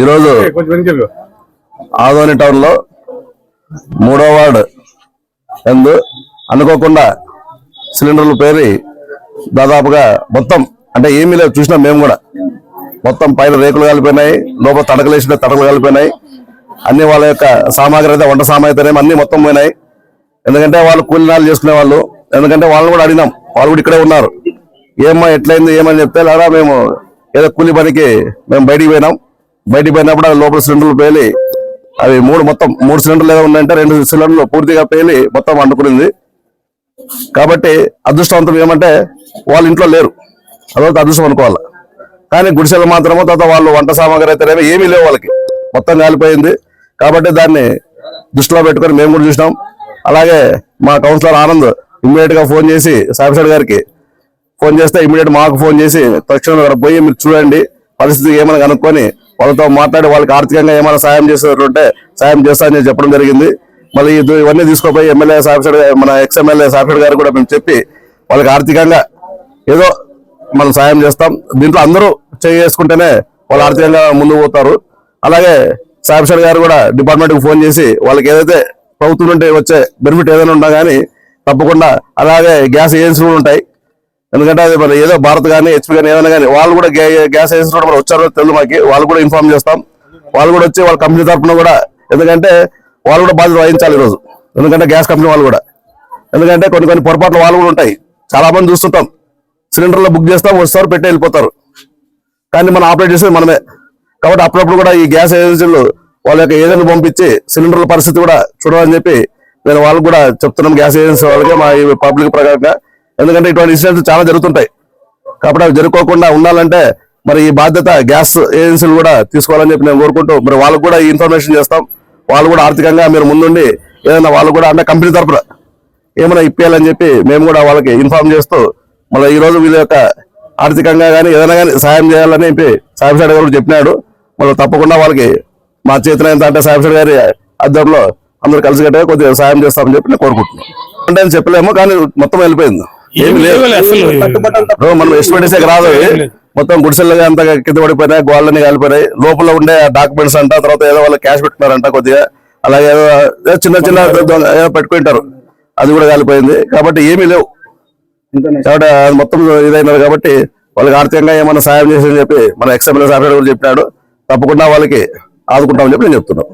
ఈరోజు ఆదోని టౌన్లో మూడో వార్డు ఎందు అనుకోకుండా సిలిండర్లు పేరి దాదాపుగా మొత్తం అంటే ఏమీ లేవు చూసినాం మేము కూడా. మొత్తం పైన రేకులు కాలిపోయినాయి లోపల తడకలు వేసిన తడకలు కాలిపోయినాయి. అన్ని వాళ్ళ యొక్క సామాగ్రి అయితే వంట సామాగ్రి అన్ని మొత్తం పోయినాయి. ఎందుకంటే వాళ్ళు కూలినాలు చేసుకునే వాళ్ళు. ఎందుకంటే వాళ్ళని కూడా అడిగినాం. వాళ్ళు కూడా ఇక్కడే ఉన్నారు. ఏమ్మా ఎట్లయింది ఏమని చెప్తే లేదా మేము ఏదో కూలి పనికి మేము బయటికి పోయినాం. బయటికి పోయినప్పుడు లోపల సిలిండర్లు పేలి అవి మూడు మొత్తం మూడు సిలిండర్లు ఏదో ఉన్నాయంటే రెండు సిలిండర్లు పూర్తిగా పేలి మొత్తం అంటుకుంది కాబట్టి అదృష్టవంతం ఏమంటే వాళ్ళ ఇంట్లో లేరు. అదొక అదృష్టం అనుకోవాలి. కానీ గుడిసెలు మాత్రము తర్వాత వాళ్ళు వంట సామాగ్రి అయితేనేమో ఏమీ లేవు వాళ్ళకి. మొత్తం కాలిపోయింది. కాబట్టి దాన్ని దృష్టిలో పెట్టుకొని మేము కూడా చూసినాం. అలాగే మా కౌన్సిలర్ ఆనంద్ ఇమ్మీడియట్గా ఫోన్ చేసి సాయిప్రసాద్ గారికి ఫోన్ చేస్తే ఇమ్మీడియట్ మాకు ఫోన్ చేసి తక్షణం అక్కడ పోయి మీరు చూడండి పరిస్థితి ఏమైనా కనుక్కొని వాళ్ళతో మాట్లాడి వాళ్ళకి ఆర్థికంగా ఏమైనా సాయం చేసేటంటే సాయం చేస్తానని చెప్పడం జరిగింది. మళ్ళీ ఇవన్నీ తీసుకోపోయి ఎమ్మెల్యే సాయిప్రసాద్ మన ఎక్స్ ఎమ్మెల్యే సాయిప్రసాద్ గారు కూడా మేము చెప్పి వాళ్ళకి ఆర్థికంగా ఏదో మనం సాయం చేస్తాం. దీంట్లో అందరూ చేసుకుంటేనే వాళ్ళు ఆర్థికంగా ముందుకు పోతారు. అలాగే సాయిప్రసాద్ గారు కూడా డిపార్ట్మెంట్కి ఫోన్ చేసి వాళ్ళకి ఏదైతే ప్రభుత్వం నుండి వచ్చే బెనిఫిట్ ఏదైనా ఉన్నా కానీ తప్పకుండా అలాగే గ్యాస్ ఏజెన్సీలు కూడా ఉంటాయి. ఎందుకంటే అది మరి ఏదో భారత్ కానీ హెచ్పి కానీ ఏదైనా కానీ వాళ్ళు కూడా గ్యా- గ్యాస్ ఏజెన్సీ కూడా వచ్చారో తెలుసు మాకి. వాళ్ళు కూడా ఇన్ఫార్మ్ చేస్తాం. వాళ్ళు కూడా వచ్చి వాళ్ళ కంపెనీ తరఫున కూడా ఎందుకంటే వాళ్ళు కూడా బాధ్యత వహించాలి ఈరోజు. ఎందుకంటే గ్యాస్ కంపెనీ వాళ్ళు కూడా. ఎందుకంటే కొన్ని కొన్ని పొరపాట్లు వాళ్ళు కూడా ఉంటాయి. చాలా మంది చూస్తుంటాం సిలిండర్లో బుక్ చేస్తాం వస్తారు పెట్టి వెళ్ళిపోతారు. కానీ మనం ఆపరేట్ చేసేది మనమే. కాబట్టి అప్పుడప్పుడు కూడా ఈ గ్యాస్ ఏజెన్సీలు వాళ్ళ యొక్క ఏజెంట్ పంపించి సిలిండర్ల పరిస్థితి కూడా చూడాలని చెప్పి నేను వాళ్ళకు కూడా చెప్తున్నాం గ్యాస్ ఏజెన్సీ వాళ్ళకి మా పబ్లిక్ ప్రకారంగా ఎందుకంటే ఇటువంటి ఇన్సిడెంట్స్ చాలా జరుగుతుంటాయి. కాబట్టి అవి జరుపుకోకుండా ఉండాలంటే మరి ఈ బాధ్యత గ్యాస్ ఏజెన్సీలు కూడా తీసుకోవాలని చెప్పి నేను కోరుకుంటూ మరి వాళ్ళకు కూడా ఈ ఇన్ఫర్మేషన్ చేస్తాం. వాళ్ళు కూడా ఆర్థికంగా మీరు ముందుండి ఏదైనా వాళ్ళు కూడా అంటే కంపెనీ తరపున ఏమైనా ఇప్పేయాలని చెప్పి మేము కూడా వాళ్ళకి ఇన్ఫార్మ్ చేస్తూ మళ్ళీ ఈరోజు వీళ్ళ యొక్క ఆర్థికంగా కానీ ఏదైనా కానీ సాయం చేయాలని చెప్పి సాయిబ్ సార్ గారు కూడా చెప్పినాడు. మళ్ళీ తప్పకుండా వాళ్ళకి మా చేతనైనంత అంటే సాయిబ్ సార్ గారి ఆధ్వర్యంలో అందరూ కలిసి కట్టే కొద్దిగా సాయం చేస్తామని చెప్పి నేను కోరుకుంటున్నాను. అంటే చెప్పలేము కానీ మొత్తం వెళ్ళిపోయింది. మనం రాదు. మొత్తం గుడిసెలు అంతా కింద పడిపోయినాయి గోళ్ళని కాలిపోయినాయి. లోపల ఉండే డాక్యుమెంట్స్ అంట తర్వాత ఏదో వాళ్ళు క్యాష్ పెట్టుకున్నారంట కొద్దిగా. అలాగే ఏదో చిన్న చిన్న ఏదో పెట్టుకుంటారు. అది కూడా కాలిపోయింది. కాబట్టి ఏమీ లేవు. కాబట్టి అది మొత్తం ఇదైనారు కాబట్టి వాళ్ళకి ఆర్థికంగా ఏమైనా సాయం చేసి చెప్పి మన ఎక్స్ఎంఎల్ఏ సార్ కూడా చెప్పినాడు. తప్పకుండా వాళ్ళకి ఆదుకుంటామని చెప్పి నేను చెప్తున్నాను